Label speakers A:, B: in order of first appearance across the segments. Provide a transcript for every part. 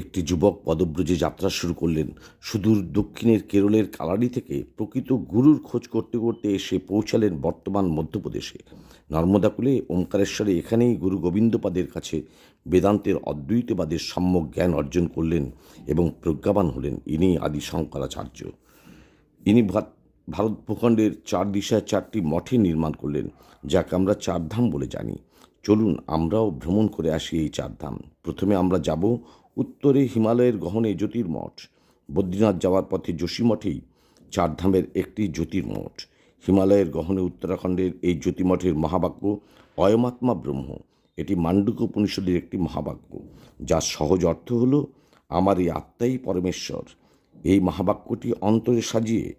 A: একটি যুবক পদব্রজে যাত্রা শুরু করলেন। সুদূর দক্ষিণের কেরলের কালারি থেকে প্রকৃত গুরুর খোঁজ করতে করতে এসে পৌঁছালেন বর্তমান মধ্যপ্রদেশে। নর্মদাকুলে ওঙ্কারেশ্বরে এখানেই গুরু গোবিন্দপাদের কাছে বেদান্তের অদ্বৈতবাদের সম্যক জ্ঞান অর্জন করলেন এবং প্রজ্ঞাবান হলেন ইনি আদি শঙ্করাচার্য। ইনি ভারত ভূখণ্ডের চার দিশায় চারটি মঠে নির্মাণ করলেন, যাকে আমরা চারধাম বলে জানি। চলুন আমরাও ভ্রমণ করে আসি এই চারধাম। প্রথমে আমরা যাব উত্তরে হিমালয়ের গহনে জ্যোতির্মঠ। বদ্রীনাথ যাওয়ার পথে যোশীমঠেই চারধামের একটি জ্যোতির্মঠ। হিমালয়ের গহনে উত্তরাখণ্ডের এই জ্যোতিমঠের মহাবাক্য, অয়মাত্মা ব্রহ্ম। এটি মান্ডুক উপনিষদের একটি মহাবাক্য, যার সহজ অর্থ হল, আমার এই আত্মাই পরমেশ্বর। এই মহাবাক্যটি অন্তরে সাজিয়ে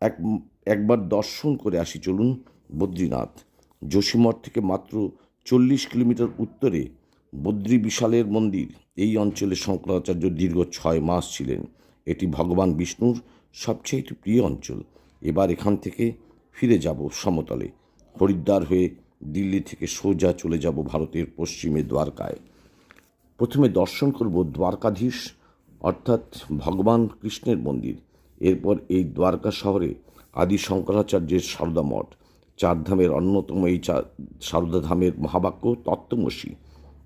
A: এক, একবার দর্শন করে আসি চলুন বদ্রীনাথ। যোশীমঠ থেকে মাত্র চল্লিশ কিলোমিটার উত্তরে বদ্রী বিশালের মন্দির। এই অঞ্চলে শঙ্করাচার্য দীর্ঘ ছয় মাস ছিলেন। এটি ভগবান বিষ্ণুর সবচেয়ে প্রিয় অঞ্চল। এবার এখান থেকে ফিরে যাব সমতলে। হরিদ্বার হয়ে দিল্লি থেকে সোজা চলে যাব ভারতের পশ্চিমে দ্বারকায়। প্রথমে দর্শন করব দ্বারকাধীশ, অর্থাৎ ভগবান কৃষ্ণের মন্দির। এরপর এই দ্বারকা শহরে আদি শঙ্করাচার্যের সারদা মঠ। চারধামের অন্যতম এই চা- সারদা ধামের মহাবাক্য তত্ত্বমসী।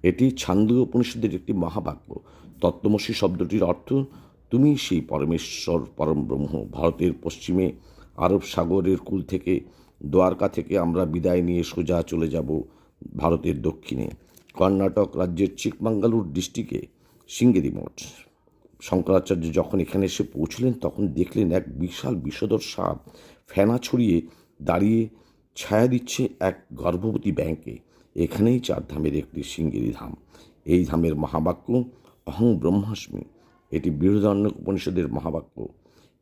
A: এটি ছান্দু উপনিষদের একটি মহাবাক্য। তত্ত্বমসী শব্দটির অর্থ, তুমি সেই পরমেশ্বর পরম ব্রহ্ম ভারতের পশ্চিমে আরব সাগরের কুল থেকে, দ্বারকা থেকে আমরা বিদায় নিয়ে সোজা চলে যাব ভারতের দক্ষিণে। কর্ণাটক রাজ্যের চিকমাঙ্গালুর ডিস্ট্রিক্টে, সিঙ্গেরি মঠ শঙ্করাচার্য যখন এখানে এসে পৌঁছলেন, তখন দেখলেন এক বিশাল বিষধর সাপ ফেনা ছড়িয়ে দাঁড়িয়ে ছায়া দিচ্ছে এক গর্ভবতী ব্যাংকে। এখানেই চারধামের একটি সিঙ্গেরি ধাম। এই ধামের মহাবাক্য, অহং ব্রহ্মাস্মি এটি বৃহদারণ্যক উপনিষদের মহাবাক্য।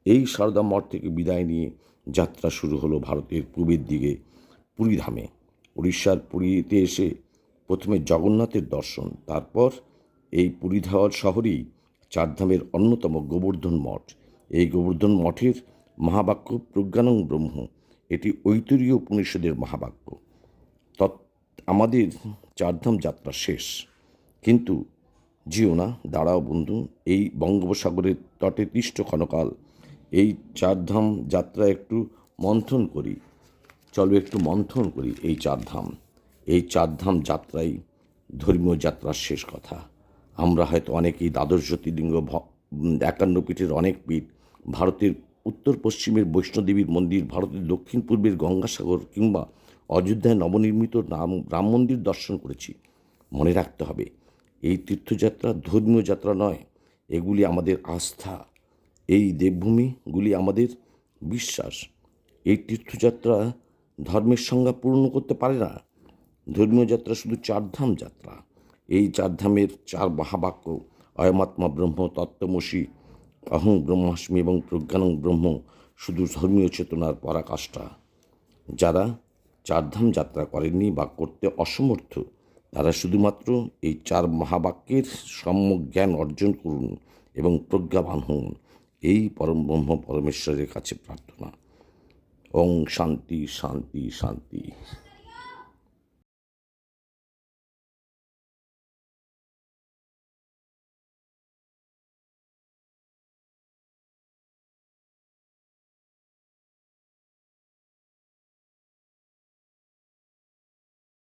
A: এই সারদা মঠ থেকে বিদায় নিয়ে যাত্রা শুরু হলো ভারতের পূবের দিকে, পুরী ধামে। উড়িষ্যার পুরীতে এসে প্রথমে জগন্নাথের দর্শন, তারপর এই পুরীধাওয়ার শহরেই চারধামের অন্যতম গোবর্ধন মঠ। এই গোবর্ধন মঠের মহাবাক্য প্রজ্ঞানং ব্রহ্ম, এটি ঐতরীয় উপনিষদের মহাবাক্য। আমাদের চারধাম যাত্রা শেষ। কিন্তু জিও না, দাঁড়াও বন্ধু, এই বঙ্গোপসাগরের তটে তিষ্ট ক্ষণকাল, এই চারধাম যাত্রা একটু মন্থন করি। চলো একটু মন্থন করি এই চারধাম। এই চারধাম যাত্রাই ধর্মীয় যাত্রার শেষ কথা। আমরা হয়তো অনেকেই দ্বাদশ জ্যোতির্লিঙ্গ একান্ন পীঠের অনেক পীঠ, ভারতের উত্তর পশ্চিমের বৈষ্ণোদেবীর মন্দির, ভারতের দক্ষিণ পূর্বের গঙ্গাসাগর কিংবা অযোধ্যায় নবনির্মিত রাম রাম মন্দির দর্শন করেছি। মনে রাখতে হবে, এই তীর্থযাত্রা ধর্মীয় যাত্রা নয়, এগুলি আমাদের আস্থা। এই দেবভূমিগুলি আমাদের বিশ্বাস। এই তীর্থযাত্রা ধর্মের সংজ্ঞা পূর্ণ করতে পারে না। ধর্মীয় যাত্রা শুধু চারধাম যাত্রা। এই চারধামের চার মহাবাক্য, অয়মাত্মা ব্রহ্ম, তত্ত্বমসী, অহং ব্রহ্মাস্মি এবং প্রজ্ঞানং ব্রহ্ম, শুধু ধর্মীয় চেতনার পরাকাষ্ঠা। যারা চারধাম যাত্রা করেননি বা করতে অসমর্থ, তারা শুধুমাত্র এই চার মহাবাক্যের সম্যক জ্ঞান অর্জন করুন এবং প্রজ্ঞাবান হন। এই পরম ব্রহ্ম পরমেশ্বরের কাছে প্রার্থনা। ওং শান্তি শান্তি শান্তি।